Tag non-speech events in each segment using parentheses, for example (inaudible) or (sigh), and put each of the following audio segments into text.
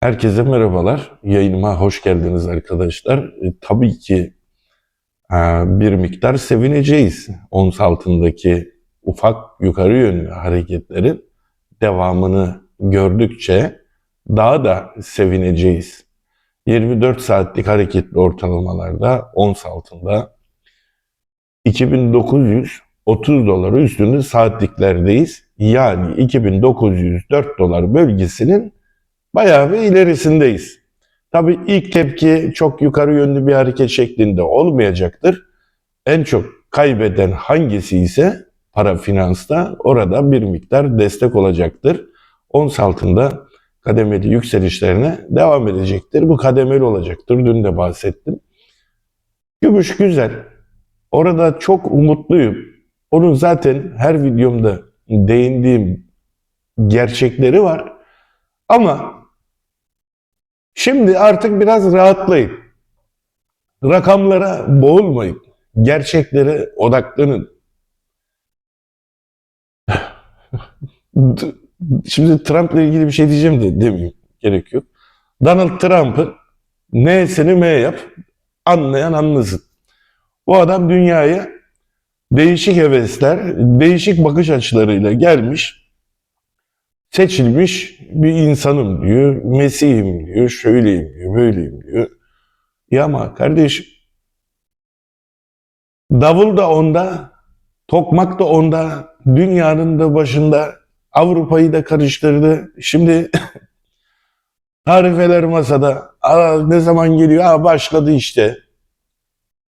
Herkese merhabalar. Yayınıma hoş geldiniz arkadaşlar. E, tabii ki e, bir miktar sevineceğiz. Ons altındaki ufak yukarı yönlü hareketlerin devamını gördükçe daha da sevineceğiz. 24 saatlik hareketli ortalamalarda ons altında 2930 doları üstünde saatliklerdeyiz. Yani 2904 dolar bölgesinin bayağı bir ilerisindeyiz. Tabii ilk tepki çok yukarı yönlü bir hareket şeklinde olmayacaktır. En çok kaybeden hangisi ise para finansta orada bir miktar destek olacaktır. Ons altında kademeli yükselişlerine devam edecektir. Bu kademeli olacaktır. Dün de bahsettim. Gümüş güzel. Orada çok umutluyum. Onun zaten her videomda değindiğim gerçekleri var. Ama şimdi artık biraz rahatlayın. Rakamlara boğulmayın. Gerçeklere odaklanın. (laughs) Şimdi Trump'la ilgili bir şey diyeceğim de demeyeyim. Gerek yok. Donald Trump'ın N'sini M yap. Anlayan anlasın. Bu adam dünyaya değişik hevesler, değişik bakış açılarıyla gelmiş seçilmiş bir insanım diyor. Mesih'im diyor. Şöyleyim diyor. Böyleyim diyor. Ya ama kardeş davul da onda, tokmak da onda, dünyanın da başında Avrupa'yı da karıştırdı. Şimdi (laughs) tarifeler masada. Aa, ne zaman geliyor? Aa, başladı işte.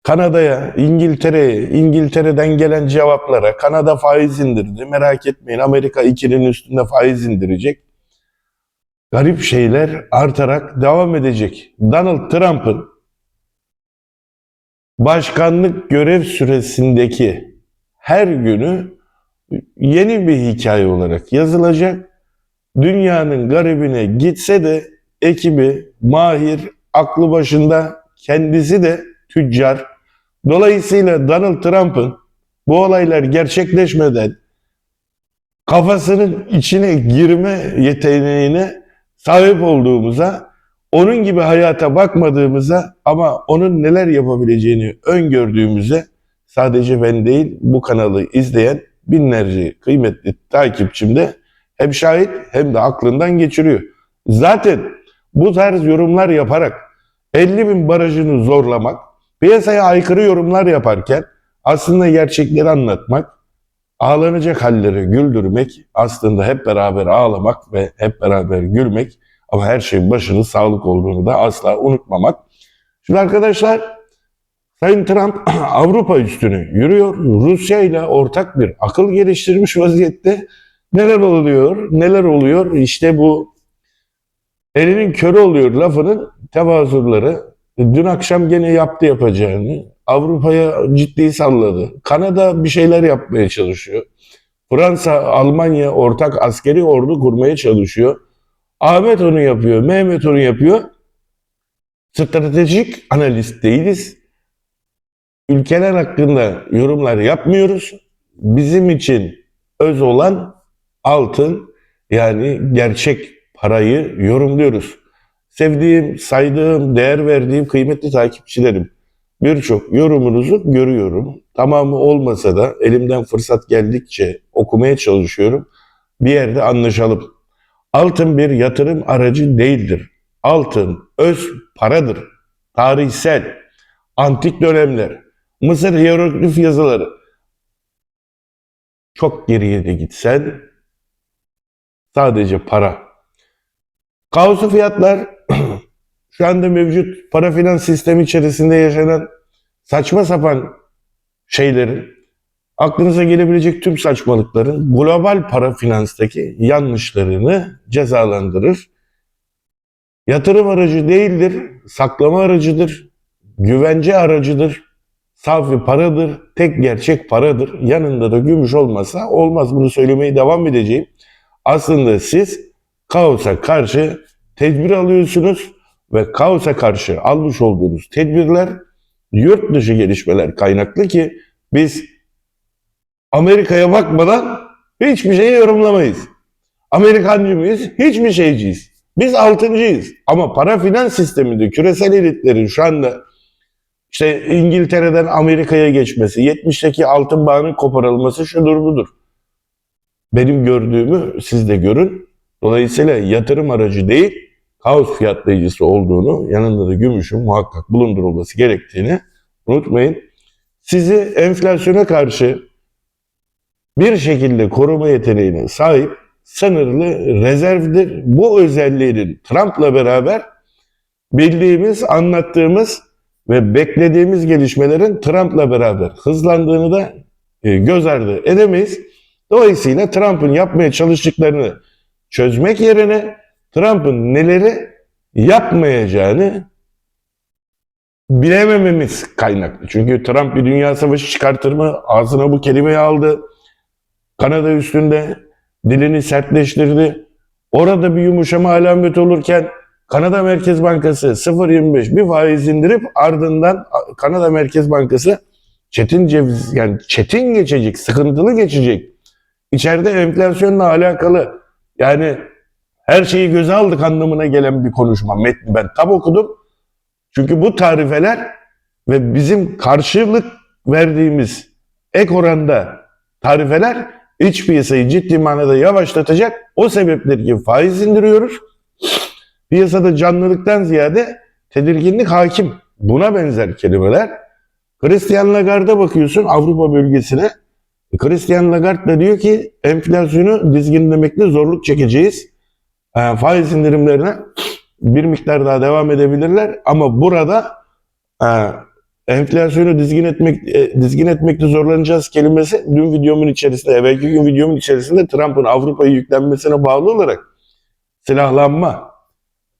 Kanada'ya, İngiltere'ye, İngiltere'den gelen cevaplara Kanada faiz indirdi. Merak etmeyin Amerika 2'nin üstünde faiz indirecek. Garip şeyler artarak devam edecek. Donald Trump'ın başkanlık görev süresindeki her günü yeni bir hikaye olarak yazılacak. Dünyanın garibine gitse de ekibi, mahir, aklı başında kendisi de tüccar. Dolayısıyla Donald Trump'ın bu olaylar gerçekleşmeden kafasının içine girme yeteneğine sahip olduğumuza, onun gibi hayata bakmadığımıza ama onun neler yapabileceğini öngördüğümüze sadece ben değil bu kanalı izleyen binlerce kıymetli takipçim de hem şahit hem de aklından geçiriyor. Zaten bu tarz yorumlar yaparak 50 bin barajını zorlamak, piyasaya aykırı yorumlar yaparken aslında gerçekleri anlatmak, ağlanacak halleri güldürmek, aslında hep beraber ağlamak ve hep beraber gülmek ama her şeyin başının sağlık olduğunu da asla unutmamak. Şimdi arkadaşlar Sayın Trump (clears throat) Avrupa üstünü yürüyor. Rusya ile ortak bir akıl geliştirmiş vaziyette. Neler oluyor? Neler oluyor? İşte bu elinin körü oluyor lafının tevazurları. Dün akşam gene yaptı yapacağını. Avrupa'ya ciddi salladı. Kanada bir şeyler yapmaya çalışıyor. Fransa, Almanya ortak askeri ordu kurmaya çalışıyor. Ahmet onu yapıyor, Mehmet onu yapıyor. Stratejik analist değiliz. Ülkeler hakkında yorumlar yapmıyoruz. Bizim için öz olan altın yani gerçek parayı yorumluyoruz. Sevdiğim, saydığım, değer verdiğim kıymetli takipçilerim. Birçok yorumunuzu görüyorum. Tamamı olmasa da elimden fırsat geldikçe okumaya çalışıyorum. Bir yerde anlaşalım. Altın bir yatırım aracı değildir. Altın öz paradır. Tarihsel, antik dönemler, Mısır hieroglif yazıları. Çok geriye de gitsen sadece para. Kaosu fiyatlar şu anda mevcut para finans sistemi içerisinde yaşanan saçma sapan şeylerin aklınıza gelebilecek tüm saçmalıkların global para finanstaki yanlışlarını cezalandırır. Yatırım aracı değildir, saklama aracıdır, güvence aracıdır, safi paradır, tek gerçek paradır. Yanında da gümüş olmasa olmaz. Bunu söylemeye devam edeceğim. Aslında siz kaosa karşı tedbir alıyorsunuz ve kaosa karşı almış olduğunuz tedbirler yurt dışı gelişmeler kaynaklı ki biz Amerika'ya bakmadan hiçbir şeyi yorumlamayız. Amerikancı mıyız? Hiçbir şeyciyiz. Biz altıncıyız. Ama para finans sisteminde küresel elitlerin şu anda işte İngiltere'den Amerika'ya geçmesi, 70'teki altın bağının koparılması şudur budur. Benim gördüğümü siz de görün. Dolayısıyla yatırım aracı değil, kaos fiyatlayıcısı olduğunu, yanında da gümüşün muhakkak bulundurulması gerektiğini unutmayın. Sizi enflasyona karşı bir şekilde koruma yeteneğine sahip sınırlı rezervdir. Bu özelliğinin Trump'la beraber bildiğimiz, anlattığımız ve beklediğimiz gelişmelerin Trump'la beraber hızlandığını da e, göz ardı edemeyiz. Dolayısıyla Trump'ın yapmaya çalıştıklarını çözmek yerine Trump'ın neleri yapmayacağını bilemememiz kaynaklı. Çünkü Trump bir dünya savaşı çıkartır mı? Ağzına bu kelimeyi aldı. Kanada üstünde dilini sertleştirdi. Orada bir yumuşama alamet olurken Kanada Merkez Bankası 0.25 bir faiz indirip ardından Kanada Merkez Bankası çetin ceviz yani çetin geçecek, sıkıntılı geçecek. İçeride enflasyonla alakalı yani her şeyi göze aldık anlamına gelen bir konuşma. Metni ben tam okudum. Çünkü bu tarifeler ve bizim karşılık verdiğimiz ek oranda tarifeler iç piyasayı ciddi manada yavaşlatacak. O sebepleri faiz indiriyoruz. Piyasada canlılıktan ziyade tedirginlik hakim. Buna benzer kelimeler. Christian Lagarde'a bakıyorsun Avrupa bölgesine. Christian Lagarde da diyor ki enflasyonu dizginlemekte zorluk çekeceğiz. E, faiz indirimlerine bir miktar daha devam edebilirler ama burada e, enflasyonu dizgin etmek e, dizgin etmekte zorlanacağız kelimesi dün videomun içerisinde, evvelki gün videomun içerisinde Trump'ın Avrupa'yı yüklenmesine bağlı olarak silahlanma,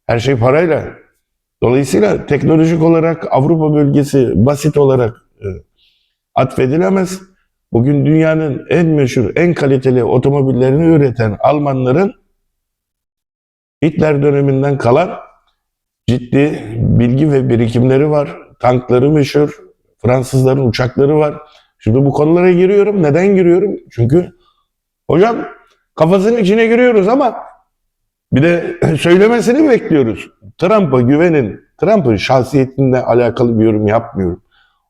her şey parayla. Dolayısıyla teknolojik olarak Avrupa bölgesi basit olarak e, atfedilemez. Bugün dünyanın en meşhur, en kaliteli otomobillerini üreten Almanların Hitler döneminden kalan ciddi bilgi ve birikimleri var. Tankları meşhur, Fransızların uçakları var. Şimdi bu konulara giriyorum. Neden giriyorum? Çünkü hocam kafasının içine giriyoruz ama bir de (laughs) söylemesini bekliyoruz. Trump'a güvenin. Trump'ın şahsiyetiyle alakalı bir yorum yapmıyorum.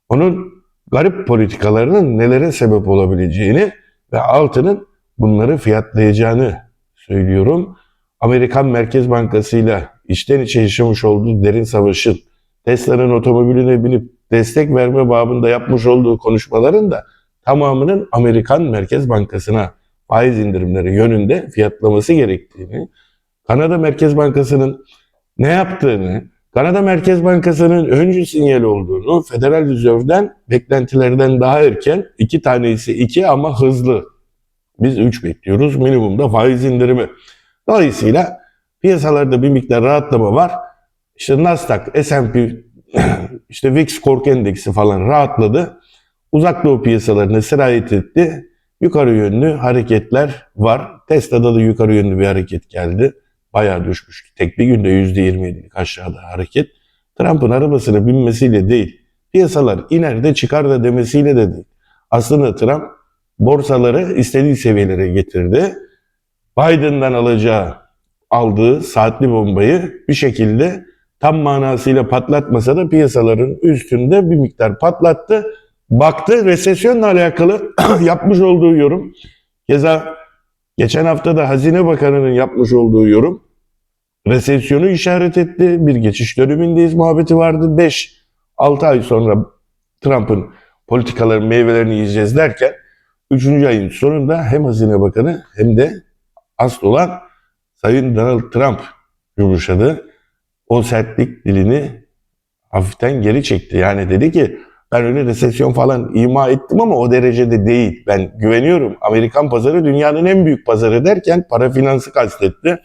Onun garip politikalarının nelere sebep olabileceğini ve altının bunları fiyatlayacağını söylüyorum. Amerikan Merkez Bankası ile içten içe yaşamış olduğu derin savaşın Tesla'nın otomobiline binip destek verme babında yapmış olduğu konuşmaların da tamamının Amerikan Merkez Bankası'na faiz indirimleri yönünde fiyatlaması gerektiğini, Kanada Merkez Bankası'nın ne yaptığını, Kanada Merkez Bankası'nın öncü sinyal olduğunu, Federal Reserve'den beklentilerden daha erken iki tanesi iki ama hızlı. Biz üç bekliyoruz minimumda faiz indirimi. Dolayısıyla piyasalarda bir miktar rahatlama var. İşte Nasdaq, S&P, (clears throat) işte VIX korku endeksi falan rahatladı. Uzak doğu piyasalarına sirayet etti. Yukarı yönlü hareketler var. Tesla'da da yukarı yönlü bir hareket geldi. Bayağı düşmüştü. Tek bir günde %27'lik aşağıda hareket. Trump'ın arabasına binmesiyle değil, piyasalar iner de çıkar da demesiyle de değil. Aslında Trump borsaları istediği seviyelere getirdi. Biden'dan alacağı aldığı saatli bombayı bir şekilde tam manasıyla patlatmasa da piyasaların üstünde bir miktar patlattı. Baktı resesyonla alakalı (clears throat) yapmış olduğu yorum. Keza geçen hafta da Hazine Bakanı'nın yapmış olduğu yorum resesyonu işaret etti. Bir geçiş dönemindeyiz muhabbeti vardı. 5-6 ay sonra Trump'ın politikaların meyvelerini yiyeceğiz derken 3. ayın sonunda hem Hazine Bakanı hem de asıl olan Sayın Donald Trump yumuşadı. O sertlik dilini hafiften geri çekti. Yani dedi ki ben öyle resesyon falan ima ettim ama o derecede değil. Ben güveniyorum. Amerikan pazarı dünyanın en büyük pazarı derken para finansı kastetti.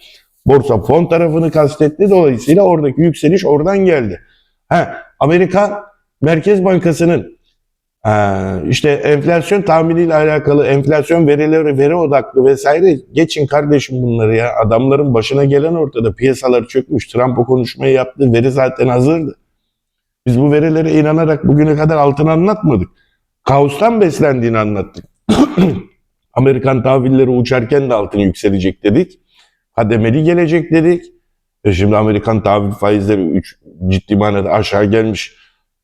Borsa fon tarafını kastetti. Dolayısıyla oradaki yükseliş oradan geldi. Ha, Amerika Merkez Bankası'nın işte enflasyon tahminiyle alakalı enflasyon verileri veri odaklı vesaire geçin kardeşim bunları ya adamların başına gelen ortada piyasalar çökmüş Trump o konuşmayı yaptı veri zaten hazırdı. Biz bu verilere inanarak bugüne kadar altın anlatmadık. Kaostan beslendiğini anlattık. (clears throat) Amerikan tahvilleri uçarken de altın yükselecek dedik. Kademeli gelecek dedik. E şimdi Amerikan tahvil faizleri üç, ciddi manada aşağı gelmiş.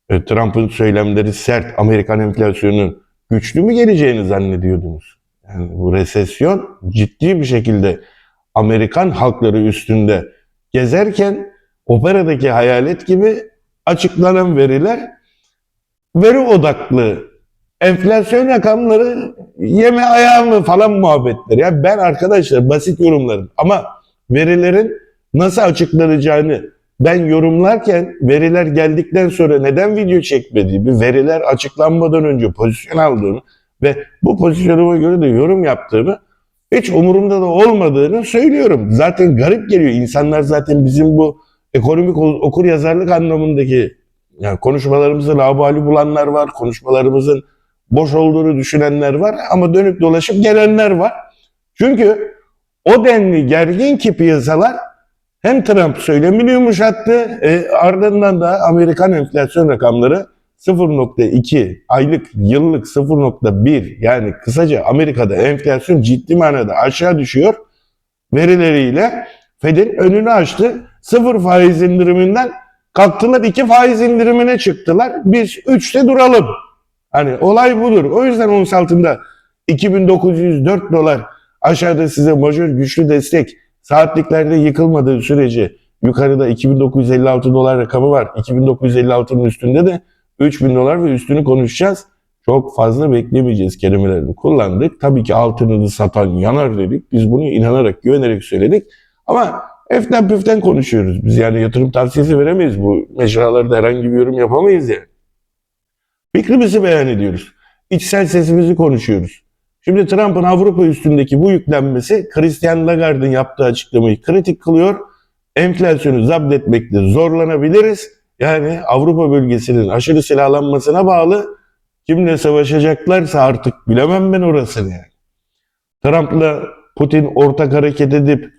E, Trump'ın söylemleri sert. Amerikan enflasyonunun güçlü mü geleceğini zannediyordunuz? Yani bu resesyon ciddi bir şekilde Amerikan halkları üstünde gezerken operadaki hayalet gibi açıklanan veriler veri odaklı enflasyon rakamları yeme ayağımı falan muhabbetler. Ya ben arkadaşlar basit yorumlarım ama verilerin nasıl açıklanacağını ben yorumlarken veriler geldikten sonra neden video çekmediğimi, veriler açıklanmadan önce pozisyon aldığımı ve bu pozisyonuma göre de yorum yaptığımı hiç umurumda da olmadığını söylüyorum. Zaten garip geliyor. İnsanlar zaten bizim bu ekonomik okur yazarlık anlamındaki yani konuşmalarımızı labali bulanlar var, konuşmalarımızın boş olduğunu düşünenler var ama dönüp dolaşıp gelenler var. Çünkü o denli gergin ki piyasalar hem Trump söylemini yumuşattı, e, ardından da Amerikan enflasyon rakamları 0.2 aylık yıllık 0.1 yani kısaca Amerika'da enflasyon ciddi manada aşağı düşüyor verileriyle Fed'in önünü açtı. Sıfır faiz indiriminden kalktılar iki faiz indirimine çıktılar. Biz üçte duralım. Hani olay budur. O yüzden ons altında 2904 dolar aşağıda size majör güçlü destek saatliklerde yıkılmadığı sürece yukarıda 2956 dolar rakamı var. 2956'nın üstünde de 3000 dolar ve üstünü konuşacağız. Çok fazla beklemeyeceğiz kelimelerini kullandık. Tabii ki altını satan yanar dedik. Biz bunu inanarak, güvenerek söyledik. Ama eften püften konuşuyoruz. Biz yani yatırım tavsiyesi veremeyiz. Bu mecralarda herhangi bir yorum yapamayız yani. Fikrimizi beyan ediyoruz. İçsel sesimizi konuşuyoruz. Şimdi Trump'ın Avrupa üstündeki bu yüklenmesi Christian Lagarde'ın yaptığı açıklamayı kritik kılıyor. Enflasyonu zapt etmekte zorlanabiliriz. Yani Avrupa bölgesinin aşırı silahlanmasına bağlı kimle savaşacaklarsa artık bilemem ben orasını yani. Trump'la Putin ortak hareket edip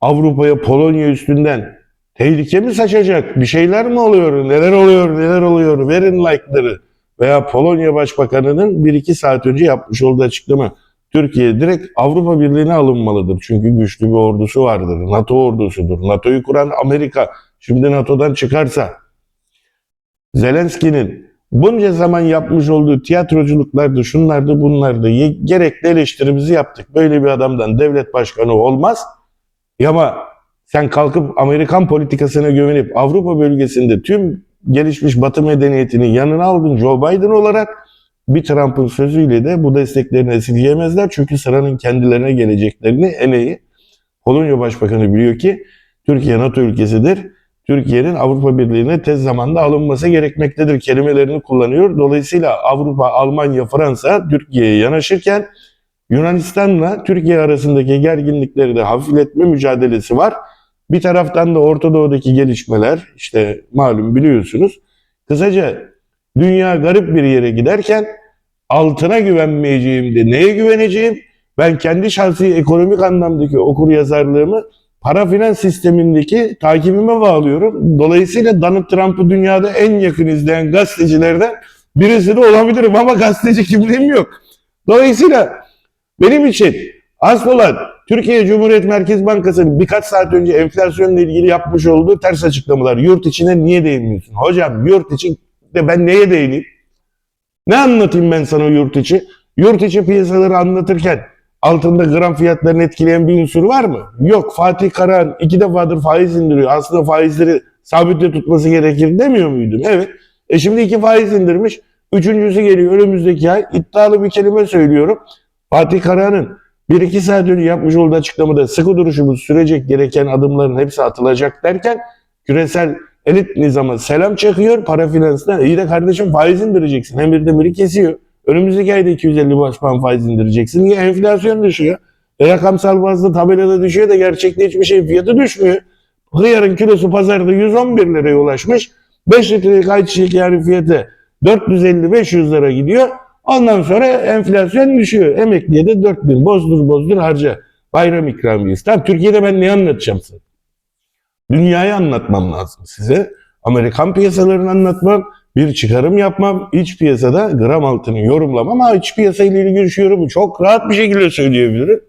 Avrupa'ya Polonya üstünden tehlike mi saçacak? Bir şeyler mi oluyor? Neler oluyor? Neler oluyor? Verin like'ları. Veya Polonya Başbakanı'nın 1-2 saat önce yapmış olduğu açıklama. Türkiye direkt Avrupa Birliği'ne alınmalıdır. Çünkü güçlü bir ordusu vardır. NATO ordusudur. NATO'yu kuran Amerika şimdi NATO'dan çıkarsa Zelenski'nin bunca zaman yapmış olduğu tiyatroculuklardı, şunlardı, bunlardı. Gerekli eleştirimizi yaptık. Böyle bir adamdan devlet başkanı olmaz. Ama sen kalkıp Amerikan politikasına güvenip Avrupa bölgesinde tüm gelişmiş Batı medeniyetini yanına aldın Joe Biden olarak bir Trump'ın sözüyle de bu desteklerini esirgeyemezler. Çünkü sıranın kendilerine geleceklerini en iyi Polonya Başbakanı biliyor ki Türkiye NATO ülkesidir. Türkiye'nin Avrupa Birliği'ne tez zamanda alınması gerekmektedir kelimelerini kullanıyor. Dolayısıyla Avrupa, Almanya, Fransa Türkiye'ye yanaşırken Yunanistan'la Türkiye arasındaki gerginlikleri de hafifletme mücadelesi var. Bir taraftan da Orta Doğu'daki gelişmeler işte malum biliyorsunuz. Kısaca dünya garip bir yere giderken altına güvenmeyeceğim de neye güveneceğim? Ben kendi şahsi ekonomik anlamdaki okur yazarlığımı para finans sistemindeki takibime bağlıyorum. Dolayısıyla Donald Trump'ı dünyada en yakın izleyen gazetecilerden birisi de olabilirim ama gazeteci kimliğim yok. Dolayısıyla benim için asıl olan Türkiye Cumhuriyet Merkez Bankası'nın birkaç saat önce enflasyonla ilgili yapmış olduğu ters açıklamalar. Yurt içine niye değinmiyorsun? Hocam yurt için de ben neye değineyim? Ne anlatayım ben sana yurt içi? Yurt içi piyasaları anlatırken altında gram fiyatlarını etkileyen bir unsur var mı? Yok. Fatih Karahan iki defadır faiz indiriyor. Aslında faizleri sabitle tutması gerekir demiyor muydum? Evet. E şimdi iki faiz indirmiş. Üçüncüsü geliyor önümüzdeki ay. İddialı bir kelime söylüyorum. Fatih Karahan'ın bir iki saat önce yapmış olduğu açıklamada sıkı duruşumuz sürecek gereken adımların hepsi atılacak derken küresel elit nizama selam çakıyor para finansına. İyi de kardeşim faiz indireceksin. Emir demiri kesiyor. Önümüzdeki ayda 250 baş puan faiz indireceksin. Niye? Enflasyon düşüyor. E, rakamsal bazda tabelada düşüyor da gerçekte hiçbir şey fiyatı düşmüyor. Hıyarın kilosu pazarda 111 liraya ulaşmış. 5 litrelik ayçiçek yağı fiyatı 450-500 lira gidiyor. Ondan sonra enflasyon düşüyor. Emekliye de 4000 bozdur bozdur harca. Bayram ikramiyesi. Tamam Türkiye'de ben ne anlatacağım size? Dünyayı anlatmam lazım size. Amerikan piyasalarını anlatmam. Bir çıkarım yapmam. iç piyasada gram altını yorumlamam ama iç piyasa ile ilgili yorumu çok rahat bir şekilde söyleyebilirim.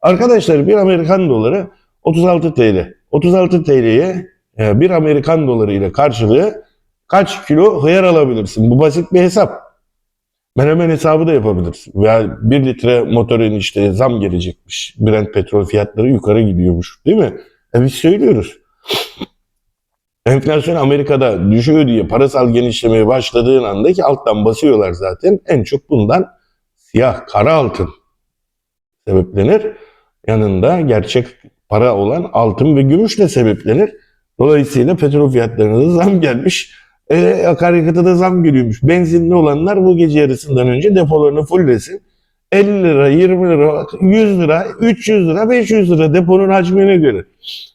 Arkadaşlar bir Amerikan doları 36 TL. 36 TL'ye bir Amerikan doları ile karşılığı kaç kilo hıyar alabilirsin? Bu basit bir hesap. Menemen hesabı da yapabilirsin. Veya 1 litre motorun işte zam gelecekmiş. Brent petrol fiyatları yukarı gidiyormuş. Değil mi? E biz söylüyoruz. Enflasyon Amerika'da düşüyor diye parasal genişlemeye başladığın anda ki alttan basıyorlar zaten. En çok bundan siyah, kara altın sebeplenir. Yanında gerçek para olan altın ve gümüşle sebeplenir. Dolayısıyla petrol fiyatlarına da zam gelmiş. E, akaryakıta da zam geliyormuş. Benzinli olanlar bu gece yarısından önce depolarını fulllesin. 50 lira, 20 lira, 100 lira, 300 lira, 500 lira deponun hacmine göre.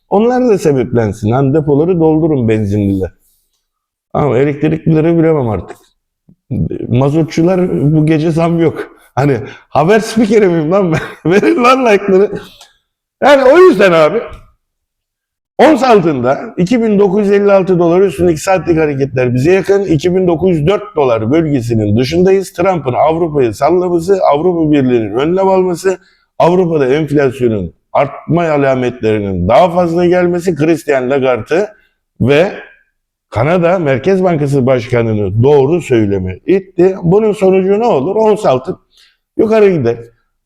Onlar da sebeplensin. Hani depoları doldurun benzinliler. Ama elektriklilere bilemem artık. Mazotçular bu gece zam yok. Hani haber spikeri miyim lan ben? (laughs) Verin lan like'ları. Yani o yüzden abi ons altında 2956 dolar üstündeki saatlik hareketler bize yakın. 2904 dolar bölgesinin dışındayız. Trump'ın Avrupa'yı sallaması, Avrupa Birliği'nin önlem alması, Avrupa'da enflasyonun artma alametlerinin daha fazla gelmesi Christian Lagarde'ı ve Kanada Merkez Bankası Başkanı'nı doğru söyleme itti. Bunun sonucu ne olur? Ons altın yukarı gider.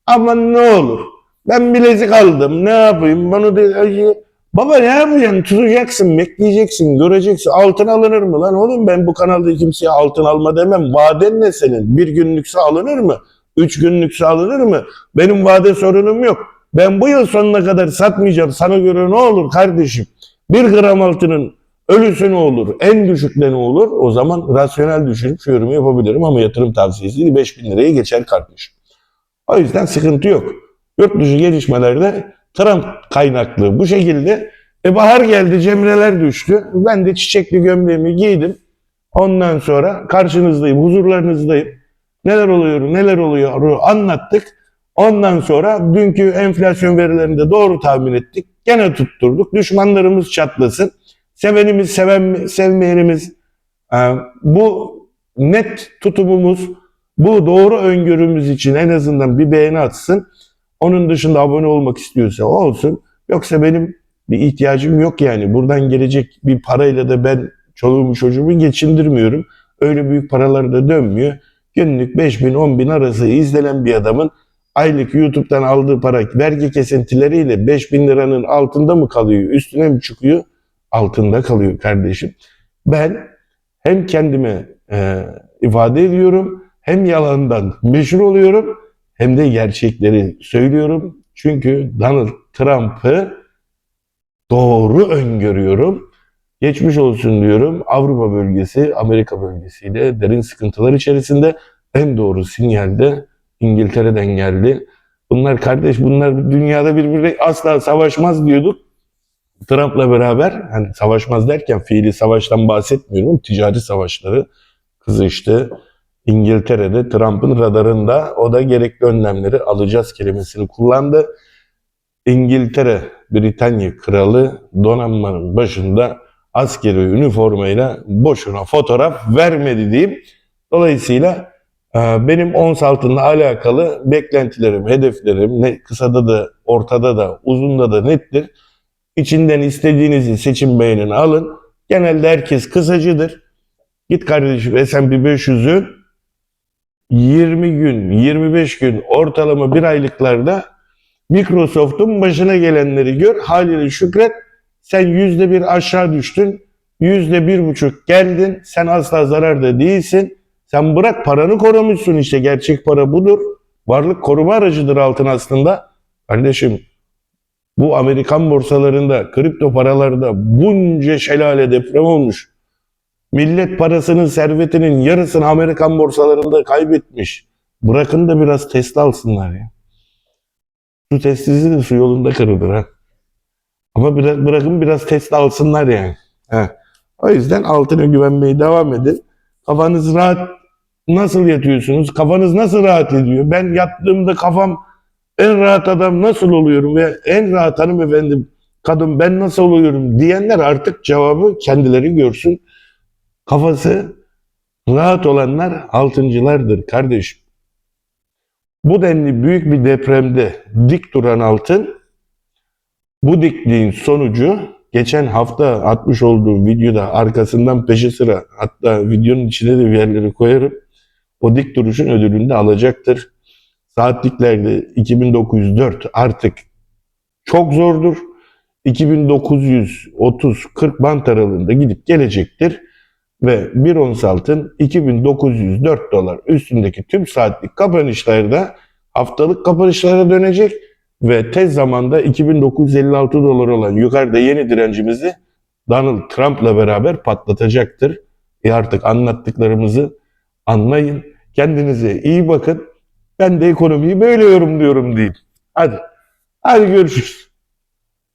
Ama ne olur? Ben bilezik aldım. Ne yapayım? Bana de, Baba ne yapacaksın? Tutacaksın, bekleyeceksin, göreceksin. Altın alınır mı lan? Oğlum ben bu kanalda kimseye altın alma demem. Vaden ne senin? Bir günlükse alınır mı? Üç günlükse alınır mı? Benim vade sorunum yok. Ben bu yıl sonuna kadar satmayacağım. Sana göre ne olur kardeşim? Bir gram altının ölüsü ne olur? En düşükte ne olur? O zaman rasyonel düşünüp şu yorumu yapabilirim ama yatırım tavsiyesi değil. 5000 liraya geçer kardeşim. O yüzden sıkıntı yok. Yurt dışı gelişmelerde Trump kaynaklı bu şekilde. E bahar geldi, cemreler düştü. Ben de çiçekli gömleğimi giydim. Ondan sonra karşınızdayım, huzurlarınızdayım. Neler oluyor, neler oluyor anlattık. Ondan sonra dünkü enflasyon verilerini de doğru tahmin ettik. Gene tutturduk. Düşmanlarımız çatlasın. Sevenimiz, seven, sevmeyenimiz e, bu net tutumumuz, bu doğru öngörümüz için en azından bir beğeni atsın. Onun dışında abone olmak istiyorsa o olsun. Yoksa benim bir ihtiyacım yok yani. Buradan gelecek bir parayla da ben çoluğumu çocuğumu geçindirmiyorum. Öyle büyük paralar da dönmüyor. Günlük 5 bin 10 bin arası izlenen bir adamın aylık YouTube'dan aldığı para vergi kesintileriyle 5 bin liranın altında mı kalıyor, üstüne mi çıkıyor? Altında kalıyor kardeşim. Ben hem kendime e, ifade ediyorum, hem yalandan meşhur oluyorum, hem de gerçekleri söylüyorum. Çünkü Donald Trump'ı doğru öngörüyorum. Geçmiş olsun diyorum. Avrupa bölgesi, Amerika bölgesiyle derin sıkıntılar içerisinde en doğru sinyalde İngiltere'den geldi. Bunlar kardeş, bunlar dünyada birbirine asla savaşmaz diyorduk. Trump'la beraber, hani savaşmaz derken fiili savaştan bahsetmiyorum, ticari savaşları kızıştı. İngiltere'de Trump'ın radarında o da gerekli önlemleri alacağız kelimesini kullandı. İngiltere, Britanya kralı donanmanın başında askeri üniformayla boşuna fotoğraf vermedi diyeyim. Dolayısıyla e, benim ons altınla alakalı beklentilerim, hedeflerim ne kısada da, ortada da, uzunda da nettir. İçinden istediğinizi seçim beğenin alın. Genelde herkes kısacıdır. Git kardeşim S&P 500'ün 20 gün, 25 gün ortalama bir aylıklarda Microsoft'un başına gelenleri gör. Haliyle şükret. Sen yüzde bir aşağı düştün. Yüzde bir buçuk geldin. Sen asla zararda değilsin. Sen bırak paranı korumuşsun işte. Gerçek para budur. Varlık koruma aracıdır altın aslında. Kardeşim bu Amerikan borsalarında, kripto paralarda bunca şelale deprem olmuş. Millet parasının, servetinin yarısını Amerikan borsalarında kaybetmiş. Bırakın da biraz Tesla alsınlar ya. Su testisi de su yolunda kırılır ha. Ama biraz, bırakın biraz Tesla alsınlar yani. Ha. O yüzden altına güvenmeye devam edin. Kafanız rahat. Nasıl yatıyorsunuz? Kafanız nasıl rahat ediyor? Ben yattığımda kafam en rahat adam nasıl oluyorum ve en rahat hanımefendi kadın ben nasıl oluyorum diyenler artık cevabı kendileri görsün. Kafası rahat olanlar altıncılardır kardeşim. Bu denli büyük bir depremde dik duran altın bu dikliğin sonucu geçen hafta atmış olduğum videoda arkasından peşi sıra hatta videonun içine de bir yerleri koyarım. O dik duruşun ödülünü de alacaktır. Saatliklerde 2904 artık çok zordur. 2930-40 bant aralığında gidip gelecektir. Ve bir ons altın 2904 dolar üstündeki tüm saatlik kapanışlarda haftalık kapanışlara dönecek ve tez zamanda 2956 dolar olan yukarıda yeni direncimizi Donald Trump'la beraber patlatacaktır. E artık anlattıklarımızı anlayın. Kendinize iyi bakın. Ben de ekonomiyi böyle yorumluyorum diyeyim. Hadi. Hadi görüşürüz.